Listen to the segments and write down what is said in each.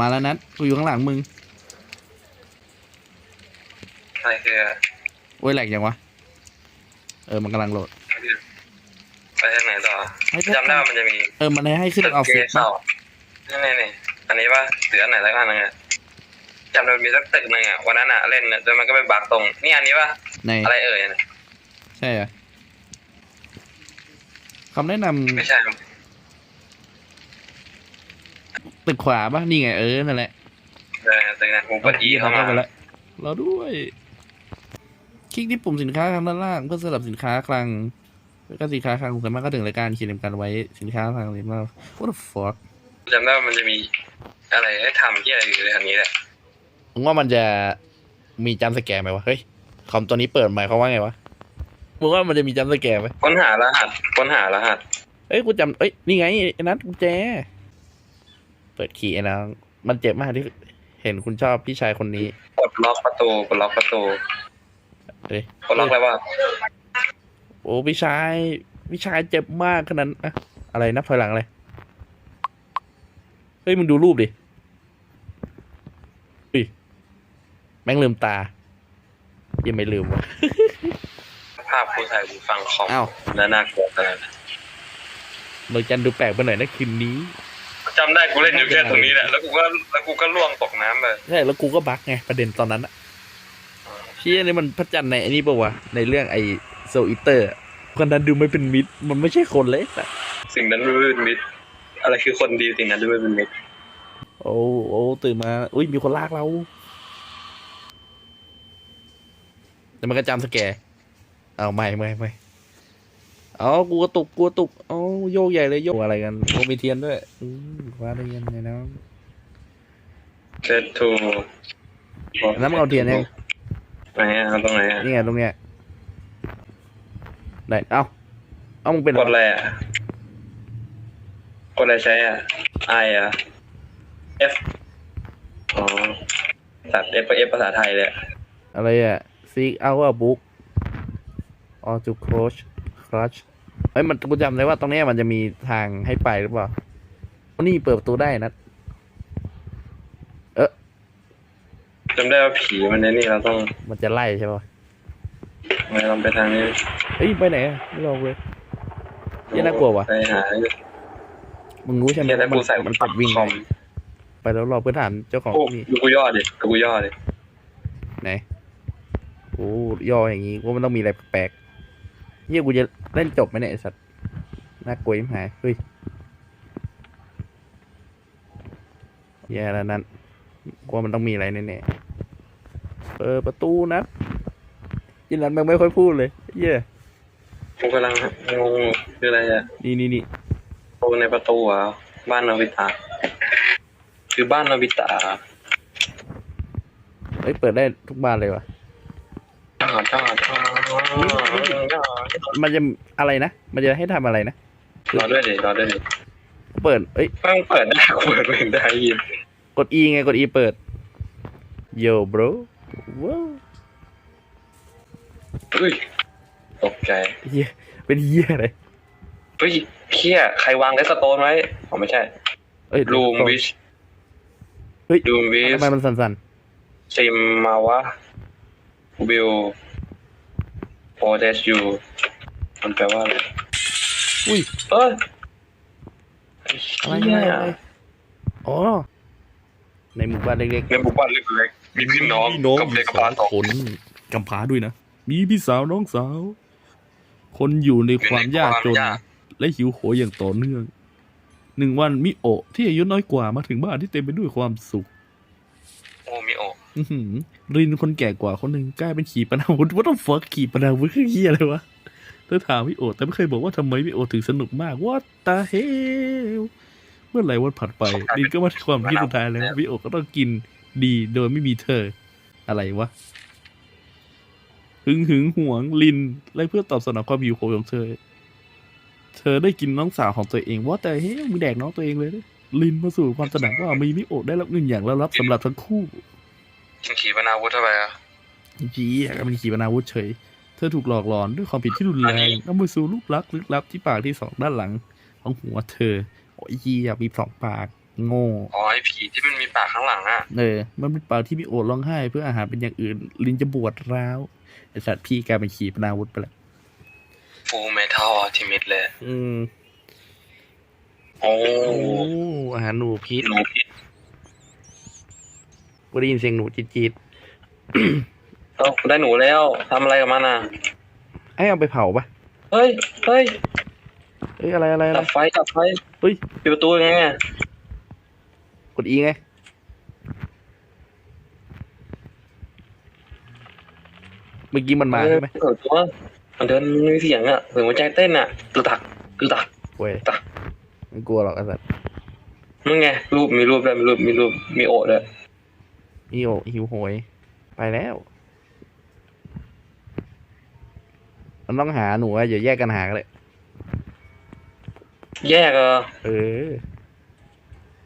มาแล้วนัดกูอยู่ข้างหลังมึงอะไรคือโอ้ยแหลกยังวะ เออมันกำลังโหลด ไปทางไหนต่อให้จำได้ว่ามันจะมี เออมันให้ขึ้นออฟฟิศเข้านี่นี่นี่อันนี้ป่ะหรืออันไหนแล้วกันนึงอะจำได้มีสักตึกหนึ่งอะวันนั้นอะเล่นอะจนมันก็ไปบักตรง นี่อันนี้ป่ะในอะไรเอ่ยเนี่ยใช่เหรอคำแนะนไม่ใช่ำ ตึกขวาป่ะนี่ไงเออนั่นแหละเออตึกนั้นผมกดอีเข้ามาไปแล้วเราด้วย คลิกที่ปุ่มสินค้าข้างด้านล่างเพื่อสลับสินค้าคลังแล้วก็สินค้าคลังสามารถก็ถึงรายการเขียนการไว้สินค้าคลังเรียกว่า what the fuck จำได้ว่ามันจะมีอะไรให้ทำที่อะไรอยู่ในอันนี้แหละมึงว่ามันจะมีจัมป์สแกร์ไหมวะเฮ้ยคอมตัวนี้เปิดหมายความว่าไงวะมึงว่ามันจะมีจัมป์สแกร์ไหมค้นหารหัสค้นหารหัสเอ้ยกูจำเอ้ยนี่ไงไอ้นัทกุญแจ เปิดคีย์ไอ้นะ มันเจ็บมากที่เห็นคุณชอบพี่ชายคนนี้ กดล็อกประตูกดล็อกประตูเอ้ยกดล็อกแล้วว่าโอ้พี่ชายพี่ชายเจ็บมากขนาดนั้นอะอะไรนับถอยหลังอะไรเฮ้ยมึงดูรูปดิอุ้ยแม่งลืมตา ยังไม่ลืมวะภาพผู้ชายหูฟังคอมอ้าวแล้วน่ากลัวขนาดนั้นโดยจันดูแปลกไปหน่อยนะคืนนี้ จำได้กูเล่นอยู่แค่ตรงนี้แหละแล้วกูก็แล้วกูก็ล่วงตกน้ำไปใช่แล้วกูก็บักไงประเด็นตอนนั้นอะเชี่ยนี่มันพระจันทร์ในไอ้นี่ปะวะในเรื่องไอโซอิเตอร์คนนั้นดูไม่เป็นมิตร มันไม่ใช่คนเลยแต่สิ่งนั้นไม่เป็นมิตร อะไรคือคนดีสิ่งนั้นไม่เป็นมิตรโอ้โอ้ตื่นมา อุ้ยมีคนลากเราแต่มันก็จำสแกร์เอาไม่ไม่ไม่ เอากูกระตุกกูกระตุกเอาโยกใหญ่เลยโยกอะไรกันโอ้มีเทียนด้วยอืมว่าได้ยินไงน้องเซตทูแล้วมึงเอาเทียนยังไหนอะเอาตรงไหนอะนี่ไงตรงเนี้ยไหนเอ้าเอามึงเป็นกดอะไรอะกดอะไรใช้อะ I อะ F อ๋อตัด F กับ F ภาษาไทยเลยอะอะไรอะ seek out a book or to crush crush เฮ้ยมันกูจำได้ว่าตรงเนี้ยมันจะมีทางให้ไปหรือเปล่านี่เปิดประตูได้นะจำได้ว่าผีมันในนี่เราต้อง มันจะไล่ใช่ป่ะเราต้องไปทางนี้เฮ้ยไปไหนอะไม่ลองเลยเหี้ยน่ากลัวว่ะไปหามึงรู้ใช่ไหมเนี่ยแล้วว่ามักูนใส่มันกดวิ่งคอมไปแล้วรอเพื่อนถามเจ้าของโอ้ที่นี่ดูกูย่อดิดูกูย่อดิไหนโอ้ย่ออย่างงี้ว่ามันต้องมีอะไรแปลกๆ เฮียกูจะเล่นจบไหมเนี่ยไอสัตว์น่ากลัวยิ่งหายเฮ้ยแย่แล้วนั้นกลัวมันต้องมีอะไรแน่ๆเปิดประตูนะยินนั้นมันไม่ค่อยพูดเลยเย่กูกำลังงงคืออะไรอะนี่นี่นี่โอ้ในประตูเหรอะบ้านโนบิตะคือบ้านโนบิตะเฮ้ยเปิดได้ทุกบ้านเลยวะจ้าจ้าจ้า มันจะอะไรนะ มันจะให้ทำอะไรนะ รอด้วยดิรอด้วยดิเปิด เอ้ยเพิ่งเปิดได้กูเปิดไม่ได้ยิน กด E ไง กด E เปิด Yo bro ว้าวอุ้ยตกใจเฮียเป็นเฮียอะไรเฮ้ยเคียใครวางเลสโตนไว้อ๋อไม่ใช่ เอ้ยลูมวิชเฮ้ยลูมวิชทำไมมันสั่นซิมมาวะ บิลโปเทสยูมันแปลว่าอะไรๆอุ้ย เอ้ยอะไรเหี้อะไรยอะไร อ๋อ ในหมู่บ้านเล็กในหมู่บ้านเล็กๆมีพี่น้องกับเด็กกับพาสองคนกำพร้าด้วยนะ มีพี่สาวน้องสาว คนอยู่ในความยากจน และหิวโหยอย่างต่อเนื่อง หนึ่งวันมิโอะที่อายุน้อยกว่ามาถึงบ้านที่เต็มไปด้วยความสุข โอ้มิโออื้อหือ รินคนแก่กว่าคนหนึ่งกลายเป็นขี่ปนาวุธว่าต้องฟักขี่ปนาวุธคือเฮียอะไรวะเธอถามพี่โอแต่ไม่เคยบอกว่าทำไมพี่โอถึงสนุกมากว่าตาเฮลเมื่อไหร่วันผ่านไปรินก็มาถึงความคิดสุดท้ายแล้วพี่โอก็ต้องกินดีโดยไม่มีเธอ อะไรวะหึงหึงหวงลินและเพื่อตอบสนองความหิวโหยของเธอ เธอได้กินน้องสาวของตัวเอง ว่าแต่เฮ้ยมึงแดกน้องตัวเองเลยนะลินมาสู่ความตระหนักว่ามีมิโอะได้รับเงินอย่างแล้วรับสำหรับทั้งคู่ ฉันขี่ปนาวุธเข้าไปอะจีก็เป็นขีปนาวุธเฉย เธอถูกหลอกหลอนด้วยความผิดที่รุนแรอันนี้งนำไปสู่รูปลักษณ์ลึกลับที่ปากที่สองด้านหลัง ของหัวเธอโอ้ยยีอยากมีสองปากโง่อ๋อไอผีที่มันมีปากข้างหลังอะเออมันเป็นเปล่าที่พี่โอร้องไห้ เพื่ออาหารเป็นอย่างอื่น ลินจะบวชร้าวไอสัตว์พี่กลายเป็นขีปนาวุธไปแล้วฟูเมทัลทิมิดเลย อืมโอ้โอ้อาหารหนูพิษหนูพิษ กูได้ยินเสียงหนูจี๊ดเอ้าได้หนูแล้วทำอะไรกับมันอะๆไอ้เอาไปเผาปะเฮ้ยเฮ้ยเอ้ยอะไรอะไรอะไร ดับไฟดับไฟเฮ้ย ปิดประตูยังไงอะกดอีไง เมื่อกี้มันมาใช่ไหมเปิดตัวมันเดินมีเสียงอะเหมือนหัวใจเต้นอะตึกตักตึกตัก เว้ยจ้ะ ไม่กลัวหรอกไอ้สัตว์มึงไงรูปมีรูปด้วยมีรูปมีรูปมีโอดด้วย อีโอหิวโหย ไปแล้ว มันต้องหาหนูอะอย่าแยกกันหากันเลย แยกเออเออ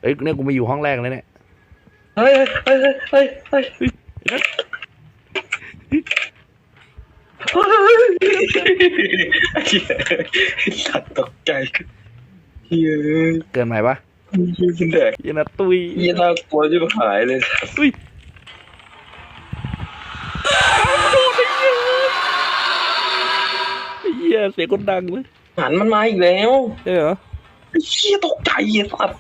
เอ้ยเนี่ยกูมาอยู่ห้องแรกแล้วเนี่ย เฮ้ยเฮ้ยเฮ้ยเฮ้ยเฮ้ยเฮ้ยไอ้เหี้ยไอ้สัตว์ตกใจเฮ้ยเกินไหมปะยืนแดกเยันนะตุยยี่น่ากลัวจะหายเลยอุ้ย เหี้ยเสียงคนดังเลยหันมันมาอีกแล้วใช่เหรอไอ้เหี้ยตกใจไอ้สัตว์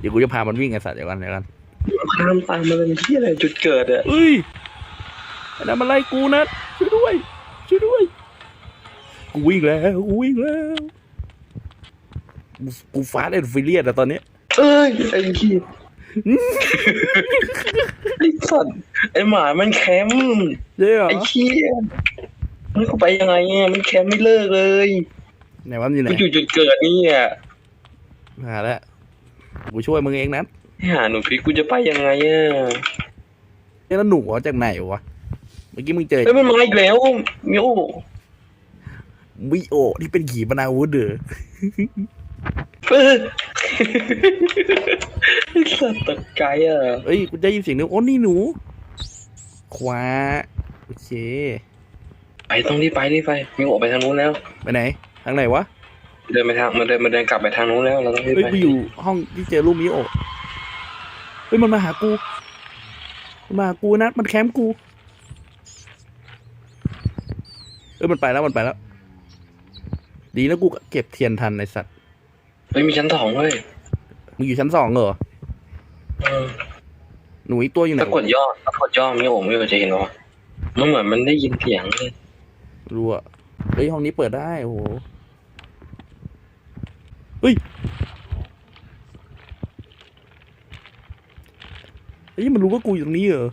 เดี๋ยวกูจะพามันวิ่งไอ้สัตว์เดี๋ยวกันเดี๋ยวกันพามตามมาเป็นที่อะไรจุดเกิดอะเอ้ยไอ้นั่นมันไล่กูนะช่วยด้วยช่วยด้วยกูวิ่งแล้วกูวิ่งแล้วกูกูฟาดแอนฟิเลียนอะตอนเนี้ยเอ้ยไอ้เหี้ยไอ้สัตว์ไอ้หมามันแคมป์ใช่เหรอไอ้เหี้ย มันเข้าไปยังไงอะมันแคมป์ไม่เลิกเลยไหนวะมันอยู่ไหนมันอยู่จุดเกิดนี่อะหาแล้วกูช่วยมึงเองนะหาหนูพิษกูจะไปยังไงอะเอ้ยแล้วหนูเอาจากไหนวะเมื่อกี้มึงเจอเฮ้ยมันมาอีกแล้วมิโอวิโอที่เป็นขีปนาวุธเด้อเออไอ้สัตว์ตกใจอะเอ้ยกูได้ยินเสียงนึงโอ้นี่หนู ขวา โอเค ไปต้องรีบไปรีบไปมิโอไปทางนู้นแล้ว ไปไหน ทางไหนวะ เดินไปทางมันเดินมันเดินกลับไปทางนู้นแล้วเราต้องรีบเฮ้ยไปกูอยู่ห้องที่เจอรูปมิโอเฮ้ยมันมาหากูมันมาหากูนะมันแคมป์กูเอ้ยมันไปแล้วมันไปแล้ว ดีนะกูเก็บเทียนทันไอสัตว์เฮ้ยมีชั้นสองเว้ยมึงอยู่ชั้นสองเหรอเออหนูอีกตัวอยู่ไหนถ้ากดย่อถ้ากดย่อมิโอมิโอจะเห็นเหรอมันเหมือนมันได้ยินเสียงเลย รู้อะเฮ้ยห้องนี้เปิดได้โอ้โหเฮ้ยเฮ้ยมันรู้ว่ากูอยู่ตรงนี้เหรอ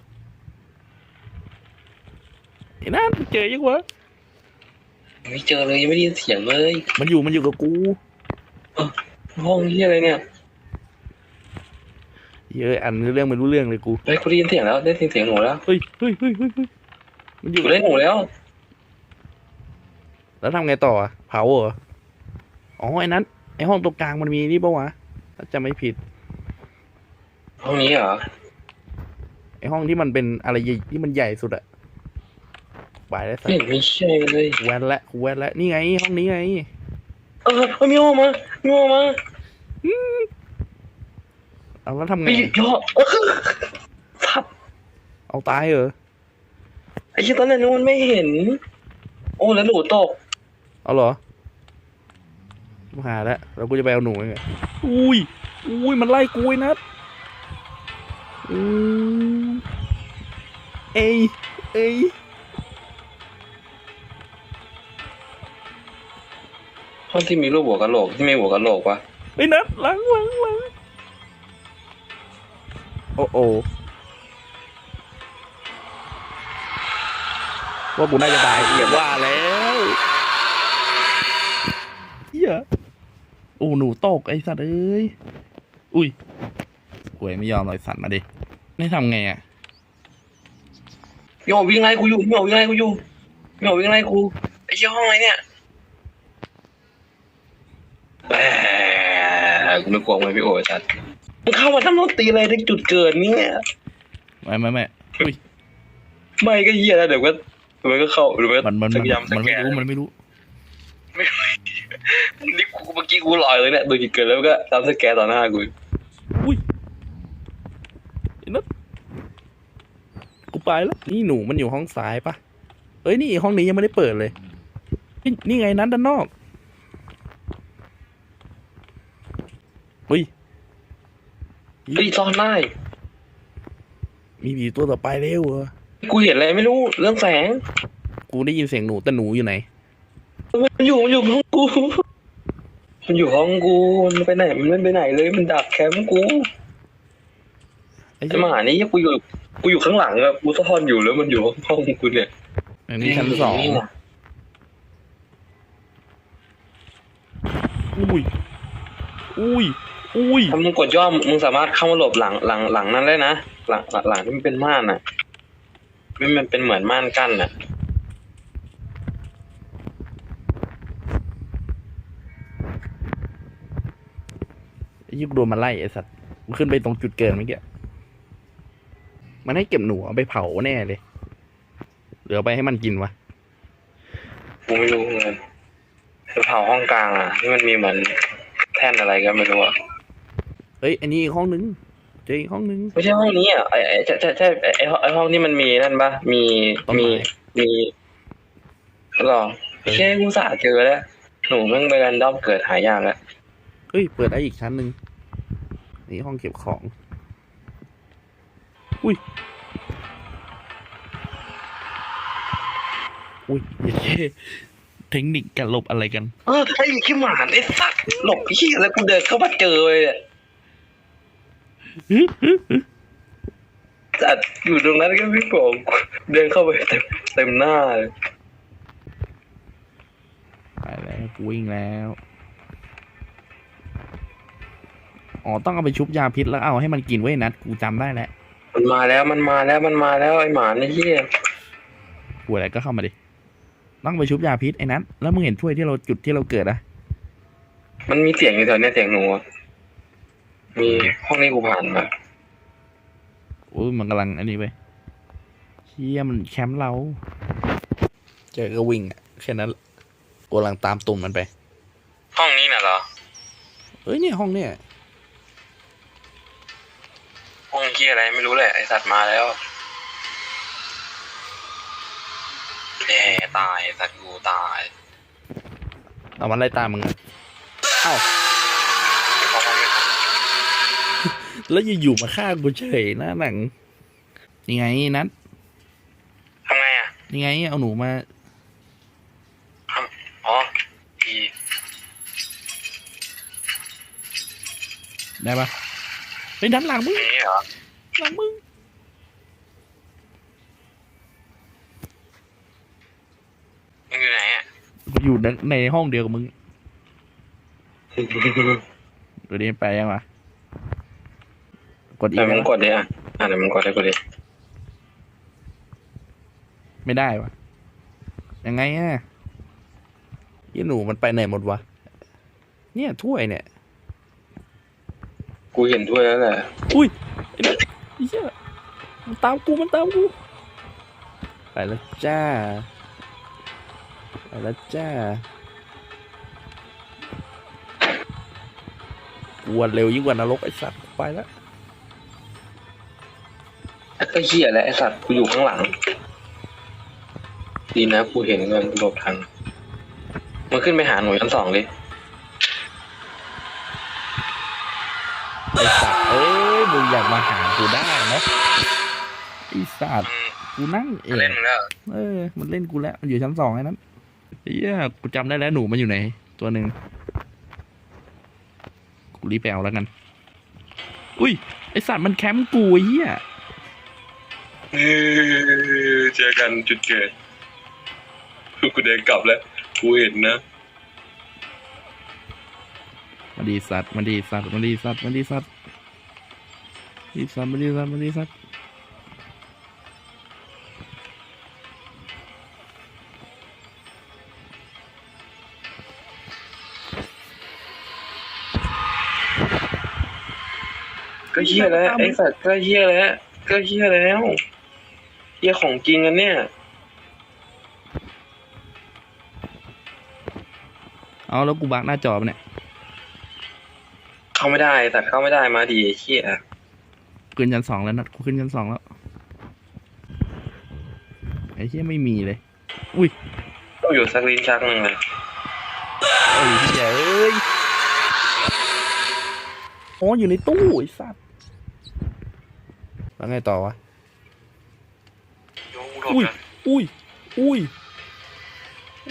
ไอ้นั่นมันเจอยังวะไม่เจอเลยยังไม่ได้ยินเสียงเลย มันอยู่มันอยู่กับกูห้องนี้อะไรเนี่ยเยอะอันเรื่องไม่รู้เรื่องเลยกูเฮ้ยกูได้ยินเสียงแล้วได้ยินเสียงหนูแล้วเฮ้ยเฮ้ยเฮ้ยเฮ้ยเฮ้ยมันอยู่กูได้หนูแล้ว แล้วทำไงต่ออะเผาเหรออ๋อไอ้นั้นไอ้ห้องตรงกลางมันมีนี่ปะวะถ้าจำไม่ผิด ห้องนี้เหรอไอ้ห้องที่มันเป็นอะไรใหญ่ที่มันใหญ่สุดอะไปแล้วสัไม่เห็นมีใช่เลยแวนละแวนละนี่ไง ห้องนี้ไง เออเฮ้ยมิโอมามิโอมาเอาแล้วทำไงไอ้ย่อเออสัตว์เอาตายเหรอไอ้ยี่ตอนนั้นมันไม่เห็น โอ้แล้วหนูตก เอาเหรอมาหาแล้วแล้วกูจะไปเอาหนูไงอุ้ยอุ้ยมันไล่กูไอ้นัดอืมเอ้ยเอ้ยห้องที่มีรูปหัวกะโหลกที่ไม่หัวกะโหลกวะไอ้นัดหลังหลังหลังโอ้โอว่ากูน่าจะตายเหี้ยว่าแล้วเฮีย โอ้หนูตกไอ้สัตว์เอ้ย อุ้ยหวยไม่ยอมเลยสัตว์มาดินี่ทำไงอะมิโอวิ่งไล่กูอยู่มิโอวิ่งไล่กูอยู่มิโอวิ่งไล่กูไอ้ยี่ห้องอะไรเนี่ยแหมกูไม่กลัวมันพี่โอ้ยสัตว์มันเข้ามาทำรถตีอะไรในจุดเกิดเนี่ย ไม่ไม่ไม่อุ้ยไม่ก็เหี้ยแล้วเดี๋ยวก็เดี๋ยวมันก็เข้าหรือว่ามันมันสัมันกยำสัมักนแกไม่รู้มันไม่รู้นี่กู เมื่อกี้กูลอยเลยเนี่ยโดนกิดเกินแล้วก็ทำมสแกต่อหน้ากูอุ้ยนนะกูไปแล้วนี่หนูมันอยู่ห้องซ้ายปะเอ้ยนี่ห้องนี้ยังไม่ได้เปิดเลย นี่นี่ไงนั้นด้านนอกอุ้ยเฮ้ยซ่อนได้มีผีตัวต่อไปเร็วเหรอกูเห็นอะไรไม่รู้เรื่องแสง กูได้ยินเสียงหนูแต่หนูอยู่ไหน มันอยู่มันอยู่ห้องกู มันอยู่ห้องกู มันไปไหน มันไม่ไปไหนเลย มันดักแคมป์กูไอ้ไอ้หมานี่กูอยู่ กูอยู่ข้างหลังอะกูซ่อนอยู่แล้วมันอยู่ห้องกูเนี่ยอันนี้ชั้นสองนี่นะอุ้ย อุ้ย อุ้ย ถ้ามึงกดย่อมมึงสามารถเข้ามาหลบหลังหลังหลังนั้นได้นะ หลังหลังหลังที่มันเป็นม่านอะที่มันเป็นเหมือนม่านกั้นอะ ยุกโดนมาไล่ไอ้สัตว์มันขึ้นไปตรงจุดเกินเมื่อกี้มันให้เก็บหนูเอาไปเผาแน่เลยหรือเอาไปให้มันกินวะกูไม่รู้เลยจะเผาห้องกลางอะที่มันมีเหมือนแท่นอะไรก็ไม่รู้อะเฮ้ยอันนี้อีกห้องนึงเจออีกห้องนึงไม่ใช่ห้องนี้อะไอ้ไอ้ใช่ใช่ใช่ไอ้ไอ้ห้องไอ้ห้องที่มันมีนั่นปะมีต้นไม้มีมีหรอแค่กูสาเจอแล้วหนูแม่งไปแรนดอมเกิดหายากแล้วเฮ้ยเปิดได้อีกชั้นหนึ่ง นี่ห้องเก็บของ อุ้ย อุ้ยเย้เทคนิคการหลบอะไรกัน เออไอ้ขี้หมาไอ้สัตว์หลบขี้แล้วกูเดินเข้ามาเจอเลยอะสัตว์อยู่ตรงนั้นก็ไม่บอกเดินเข้าไปเต็มเต็มหน้าเลยไปแล้วกูวิ่งแล้ว อ๋อต้องเอาไปชุบยาพิษแล้วเอาให้มันกินไว้ยนัดกูจำได้แล้วมันมาแล้วมันมาแล้วมันมาแล้วไอ้หมาไอ้เหี้ยกูอะไรก็เข้ามาดิต้องไปชุบยาพิษไอ้นัทแล้วมึงเห็นถ้วยที่เราจุดที่เราเกิดอะมันมีเสียงอยู่แถวเนี้ยเสียงหนูอะมีห้องนี้กูผ่านมาโอ้ยมันกำลังอันนี้ไปเฮียมันแคมป์เราเจอก็วิ่งอะแค่นั้นแหละกูกำลังตามตุ่มมันไป ห้องนี้น่ะเหรอ เอ้ยเนี่ยห้องเนี่ย ห้องเหี้ยอะไรไม่รู้แหละไอสัตว์มาแล้วแย่ตายไอ้สัตว์กูตายเอามันไล่ตามมึงอะเอ้าห้องนี้แล้วอยู่ๆมาฆ่ากูเฉยหน้าหนังนี่ไงนัททำไงอะนี่ไงเอาหนูมาอ๋ออีได้ปะ ไปดันหลังมึงอย่างนี้เหรอหลังมึงมึงอยู่ไหนอะกูอยู่ในในห้องเดียวกับมึงตัวนี้ไปยังวะกดอีแต่กมึงแล้วกดดิอะอะเดี๋ยวมึงกดให้กูดิไม่ได้วะยังไงอะยี่หนูมันไปไหนหมดวะเนี่ยถ้วยเนี่ย กูเห็นถ้วยแล้วแหละอุ้ยไอ้นั่นไอ้เหี้ยมันตามกูมันตามกูไปแล้วจ้าไปแล้วจ้ากวนเร็วยิ่งกว่านรกไอ้สัตว์ไปแล้วก็เหี้ยแหละไอสัตว์กูอยู่ข้างหลัง ดีนะกูเห็นเงินกูหลบทันมันขึ้นไปหาหน่วยชั้นสองเลย ไอ้สัตว์เอ้ยมึง อยากมาหากูได้นะไอ้สัตว์กูนั่งเองเล่นแล้วเออ มันเล่นกูแล้วมันอยู่ชั้นสองไอ้นั้นเฮียกูจำได้แล้วหนูมันอยู่ไหน ตัวหนึ่งกูรีบไปเอาแล้วกัน อุ้ยไอสัตว์มันแคมป์กูไอ้เฮียเจอกันจุดเกิดกูเดินกลับแล้วกูเห็นนะมาดีสัตว์มาดีสัตว์มาดีสัตว์มาดีสัตว์ ดีสัตว์มาดีสัตว์มาดีสัตว์ก็เหี้ยแล้วไอสัตว์ก็เหี้ยแล้วก็เหี้ยแล้วเหี้ยของจริงกันเนี่ยเอาแล้วกูบักหน้าจอปะเนี่ย เข้าไม่ได้ไอ้สัตว์เข้าไม่ได้มาดีไอ้เหี้ย ขึ้นชั้นสองแล้วนะกูขึ้นชั้นสองแล้วอ้เหี้ยไม่มีเลย อุ้ยต้องอยู่สักลิ้นชักหนึ่งเลยไอ้เหี้ยเอ้ยอ๋ออยู่ในตู้ไอ้สัตว์แล้วไงต่อวะโยงหลบอุ้ยนะอุ้ย อุ้ย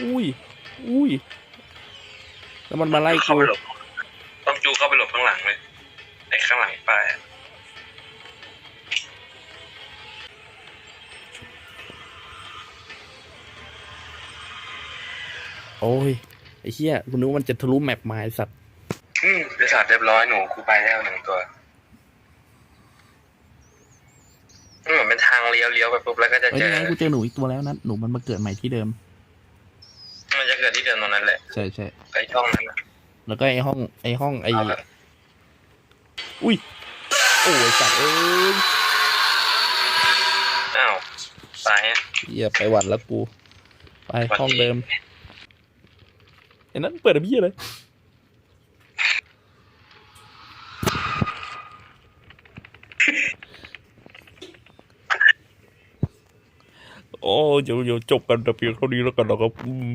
อุ้ย อุ้ย แล้วมันมาไล่เข้ากูไปหลบต้องจูเข้าไปหลบข้างหลังเลยไอ้ข้างหลังป้าย โอ้ยไอ้เหี้ยกูนึกว่ามันจะทะลุแมปมาไอ้สัตว์อืมบริษัทเรียบร้อยหนูกูไปแล้วหนึ่งตัวมันเหมือนเป็นทางเลี้ยวเลี้ยวไปปุ๊บแล้วก็จะเอ้ยเจอยังไงกูเจอหนูอีกตัวแล้วนะหนูมันมาเกิดใหม่ที่เดิม มันจะเกิดที่เดิมตรงนั้นแหละใช่ใช่ไอ้ช่องนั้นนะแล้วก็ไอ้ห้องไอ้ห้องไอ้เอาละอุ้ยโอ้ยสัตว์เอ้ยอ้าวตายอะเหี้ยไปหวัดแล้วกู ไปหวัดห้องดีเดิม ไอ้นั้นเปิดอะไรพี่อะไรโอ้เดี๋ยวเดี๋ยวจบกันแต่เพียงเท่านี้แล้วกันนะครับอืม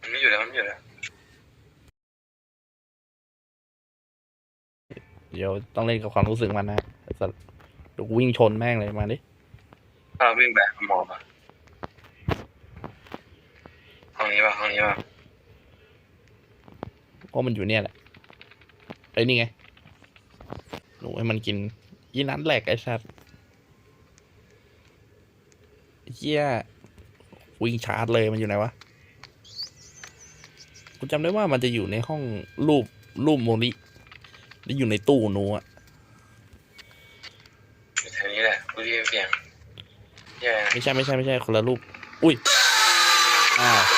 มันไม่อยู่แล้วมันไม่อยู่แล้วเดี๋ยวต้องเล่นกับความรู้สึกมันนะไอ้สัตว์เดี๋ยวกูวิ่งชนแม่งเลยมาดิอ้าววิ่งแบบหมอบอะห้องนี้ป่ะห้องนี้ป่ะ เพราะมันอยู่เนี่ยแหละไอ้ยนี่ไงหนูให้มันกินยีนั้นแหลกไอ้สัตว์เฮียวิ่งชาร์จเลยมันอยู่ไหนวะกูจำได้ว่ามันจะอยู่ในห้องรูปรูปโมลิแล้วอยู่ในตู้หนูอะอยู่แถวนี้แหละกูได้ยินเสียงแย่นะไม่ใช่ไม่ใช่ไม่ใช่คนละรูป อุ้ย อ้าวไอ้สัตว์